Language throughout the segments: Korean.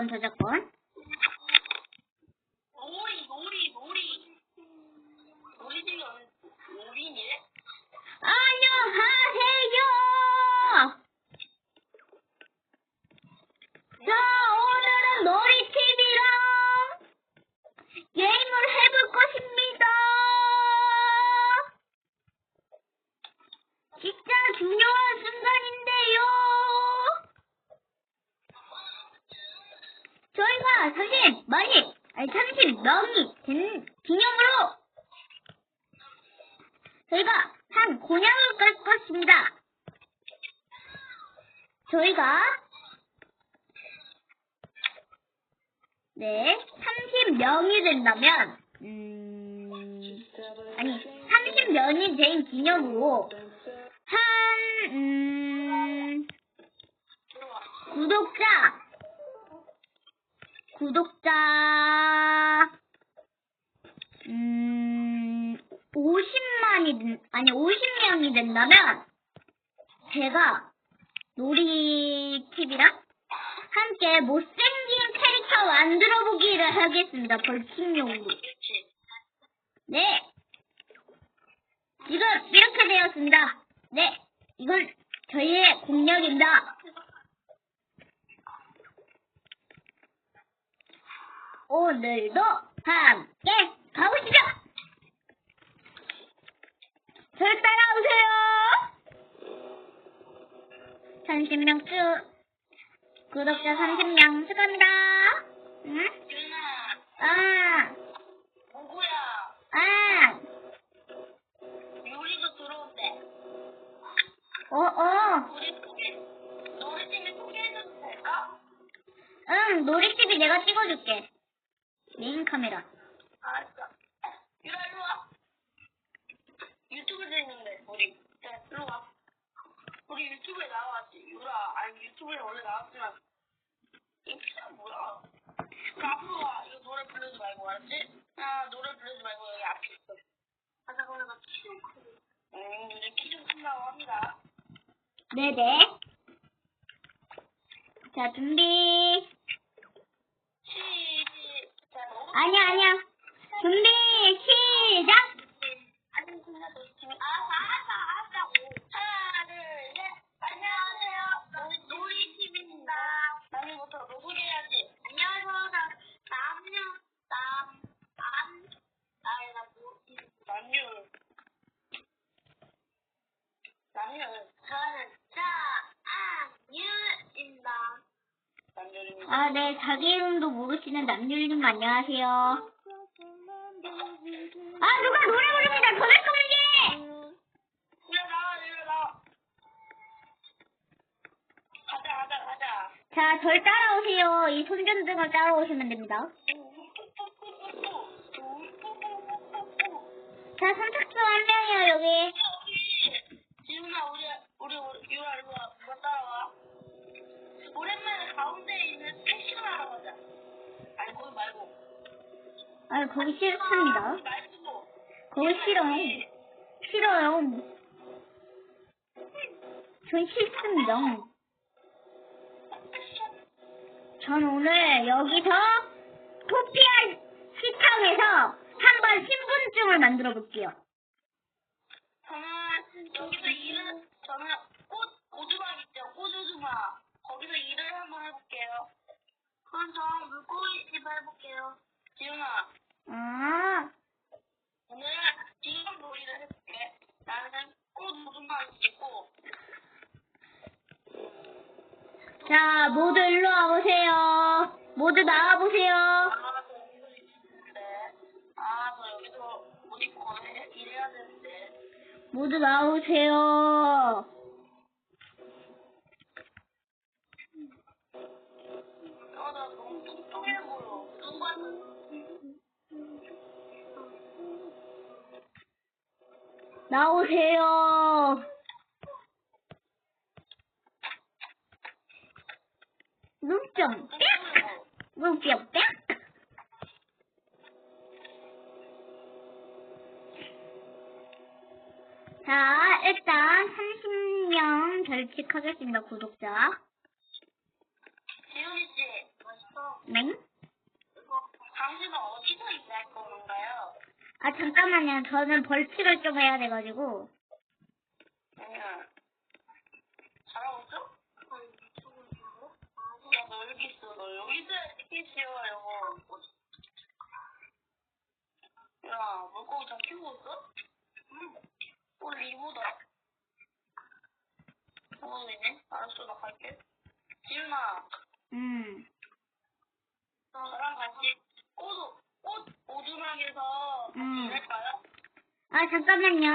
오, 저작권, 저작권. 명이 된 기념으로 저희가 한 곤약을 깔 것입니다. 저희가 네 30명이 된다면 음 아니 30명이 된 기념으로 한 음. 구독자 구독자 음 50만이 된, 아니 50명이 된다면 제가 놀이 TV랑 함께 못생긴 캐릭터 만들어 보기를 하겠습니다. 벌칙용으로. 네. 지금 이렇게 되었습니다. 네. 이건 저희의 공약입니다. 오늘도 함께 가보시죠! 절 따라오세요! 30명 쭉, 구독자 30명 축하합니다. 응? 아, 누구야? 아, 요리도 들어온대. 어, 어. 우리 소개, 놀이집에 소개해줘도 될까? 응, 놀이TV 내가 찍어줄게. 메인 카메라. 알았어. 유나, 일로 와. 유튜브 찍는데, 우리. 자, 일로 와. 우리 유튜브에 나왔지. 유튜브에 원래 나왔지만. 이 피자 뭐야? 그 앞으로 와. 이거 노래 부르지 말고, 알았지? 아, 노래 부르지 말고, 여기 앞에 있어. 아, 잠깐만, 나키좀 크고. 음, 이제 키좀 큰다고 합니다. 네네. 자, 준비. 시작. 아니야, 아니야. 준비, 시작! 아니, 진짜 너희 팀이. 아, 알았어, 알았다고. 하나, 둘, 셋. 안녕하세요. 놀이팀입니다. 나는부터 너 소개해야지. 안녕하세요. 나, 남녀, 남, 남, 아니, 나 뭐, 남녀. 남녀. 저는 자아유입니다. 남녀입니다. 아, 네, 자기 이름도 모르시는 남율님 안녕하세요. 아, 누가 노래 부릅니다. 가자, 가자. 자, 절 따라오세요. 이 손전등을 따라오시면 됩니다. 자, 선착순 한 명이요, 여기. 지훈아, 우리, 우리, 우리, 유아, 일로 와. 누가 따라와? 오랜만에 가운데에 있는 패션 하러 가자. 아니, 거기 말고. 아, 거기 싫습니다. 거기. 거기 싫어요. 싫어요. 전 싫습니다. 전 오늘 여기서 토피아 식당에서 한번 신분증을 만들어 볼게요. 저는 여기서 일을, 저는 꽃, 오두막 있죠? 꽃 오두막. 거기서 일을 한번 해볼게요. 그럼 저 물고기 집 해볼게요. 지훈아, 아, 자, 모두 일로 와보세요. 모두 나와보세요. 모두 나오세요. 나오세요. 눈좀 빽! 눈뼈 빽! 자, 일단 30명 결칙하겠습니다, 구독자. 지훈이 씨, 네? 당신은 아, 잠깐만요. 저는 벌칙을 좀 해야 돼가지고. 응. 잘하고 있어? 야, 너 여기 있어. 너 여기 있어야 티켓이요, 이거. 야, 물고기 다 키우고 있어? 응. 어, 리보다. 어머니네? 알았어, 나 갈게. 지윤아, 음. 저랑 같이 꽃, 꽃 같이 음. 일할까요? 아, 잠깐만요.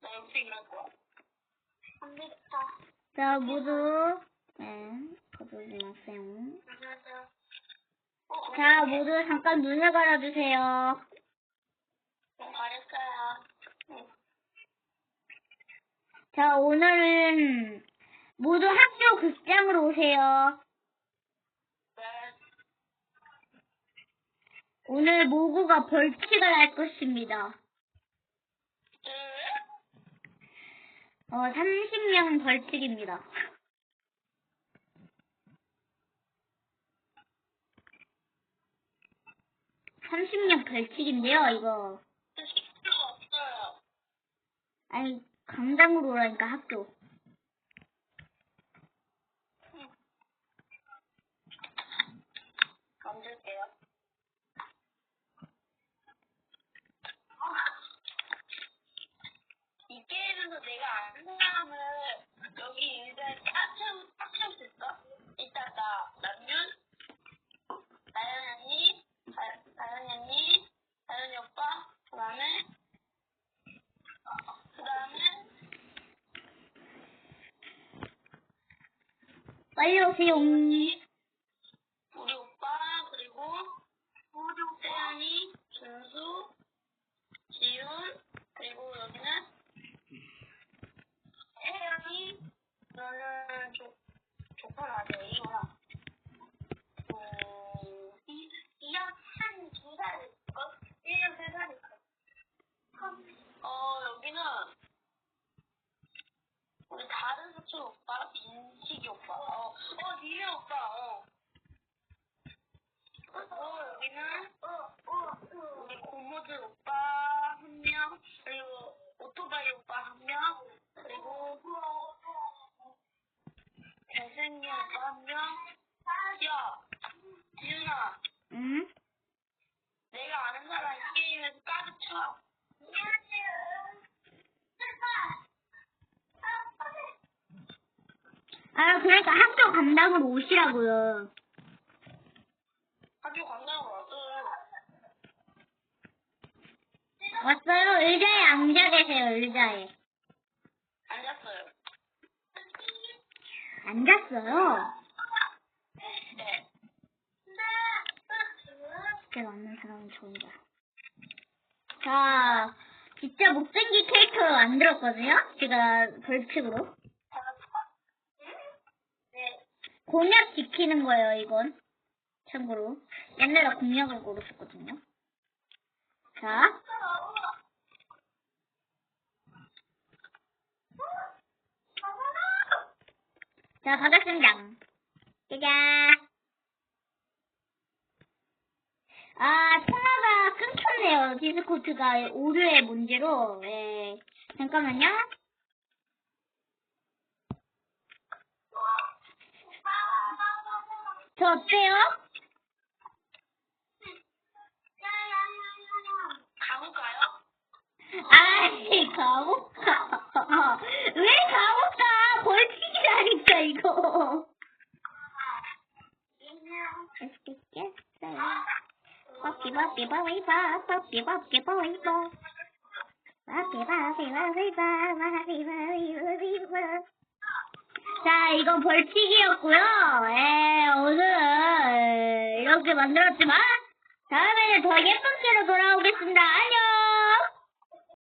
나 여기서 일할 거야. 안 되겠다. 자, 모두, 네, 거두지 마세요. 안녕하세요. 어, 자. 모두 잠깐 눈을 가려주세요. 좀 가렸어요. 응. 자, 오늘은 모두 학교 극장으로 오세요. 네. 오늘 모구가 벌칙을 할 것입니다. 네. 어, 30명 벌칙입니다. (30명) 벌칙인데요 이거. 아니 강당으로 오라니까 학교 만들게요. 이 게임에서 내가 아는 사람을 여기 의자에 딱 채우, 딱 채울 수 있어? 일단 나, 남윤, 나연 언니, 나- 나연 언니, 나연이 오빠, 그 다음에, 그 다음에, 빨리 오세요 우리 오빠, 그리고, 세연이, 준수, 지윤, 그리고 여기는, 혜연이, 너는 조, 조건 아니야, 이거랑. 음, 이, 이학 한두 살일걸? 1년 세 살일걸? 어, 여기는, 수출 오빠, 민식이 오빠, 어, 어, 니네 오빠, 어. 그리고 여기는, 우리 고모들 오빠 한 명, 그리고 오토바이 오빠 한 명, 그리고 잘생긴 오빠 한 명. 야, 지윤아, 응? 내가 아는 사람 이 게임에서 까드 쳐. 아 그러니까 학교 강당으로 오시라고요. 학교 관광으로 왔어요. 왔어요? 의자에 앉아 계세요 의자에. 앉았어요. 앉았어요? 네. 제가 맞는 사람은 저 혼자 자 진짜 못생긴 캐릭터를 만들었거든요? 제가 벌칙으로 네. 공약 지키는 거예요, 이건. 참고로. 옛날에 공약을 걸었었거든요. 자. 자, 반갑습니다. 짜잔. 아, 통화가 끊겼네요. 디스코트가 오류의 문제로. 예. 잠깐만요. 저 어때요? 아이, 감옥 가. 왜 감옥 가? 벌칙이라니까, 이거. 뽀삐뽀삐뽀이뽀, 뽀삐뽀삐뽀이뽀. 뽀삐뽀삐뽀이뽀, 뽀삐뽀삐뽀이뽀. 자, 이건 벌칙이었고요. 예, 오늘은 이렇게 만들었지만, 다음에는 더 예쁜 채로 돌아오겠습니다. 안녕!